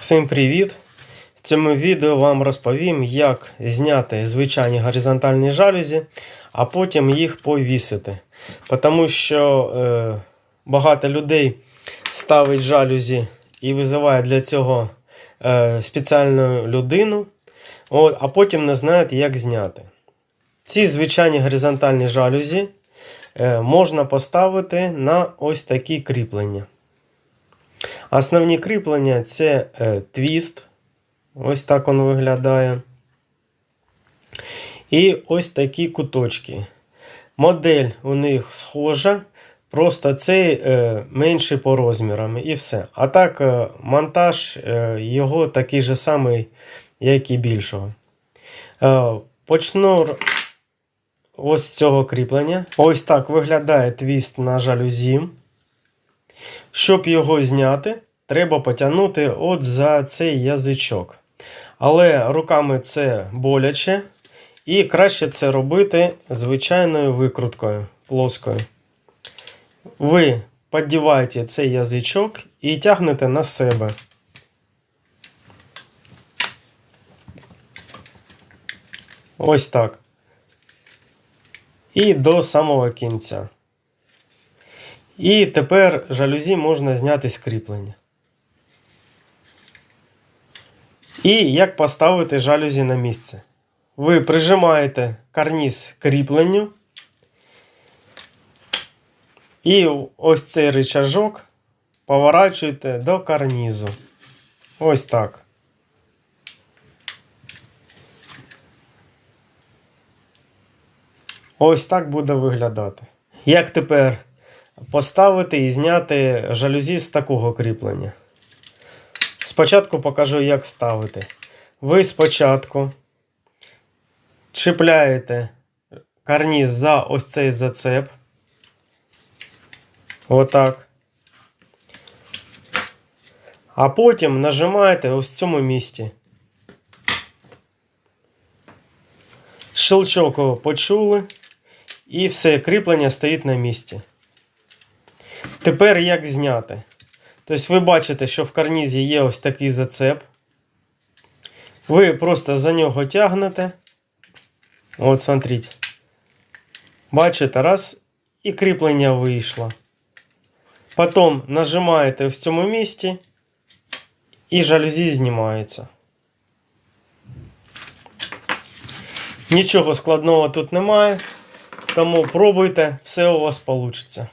Всім привіт! В цьому відео вам розповім, як зняти звичайні горизонтальні жалюзі, а потім їх повісити. Тому що е, багато людей ставить жалюзі і визиває для цього е, спеціальну людину, от, а потім не знають, як зняти. Ці звичайні горизонтальні жалюзі е, можна поставити на ось такі кріплення. Основні кріплення це е, твіст. Ось так він виглядає. І ось такі куточки. Модель у них схожа, просто цей е, менший по розмірам і все. А так, е, монтаж е, його такий же самий, як і більшого. Е, почну ось цього кріплення. Ось так виглядає твіст на жалюзі. Щоб його зняти, треба потягнути от за цей язичок. Але руками це боляче. І краще це робити звичайною викруткою плоскою. Ви піддіваєте цей язичок і тягнете на себе. Ось так. І до самого кінця. І тепер жалюзі можна зняти з кріплення. І як поставити жалюзі на місце? Ви прижимаєте карніз кріпленню. І ось цей рычажок поворачуєте до карнізу. Ось так. Ось так буде виглядати. Як тепер поставити і зняти жалюзі з такого кріплення? Спочатку покажу, як ставити. Ви спочатку чіпляєте карніз за ось цей зацеп. Отак. А потім нажимаєте ось в цьому місці. Щелчок почули. І все, кріплення стоїть на місці. Тепер як зняти? Тобто ви бачите, що в карнізі є ось такий зацеп. Ви просто за нього тягнете. От, смотрите. Бачите, раз, і кріплення вийшло. Потім нажимаєте в цьому місці, і жалюзі знімаються. Нічого складного тут немає. Тому пробуйте, все у вас вийде.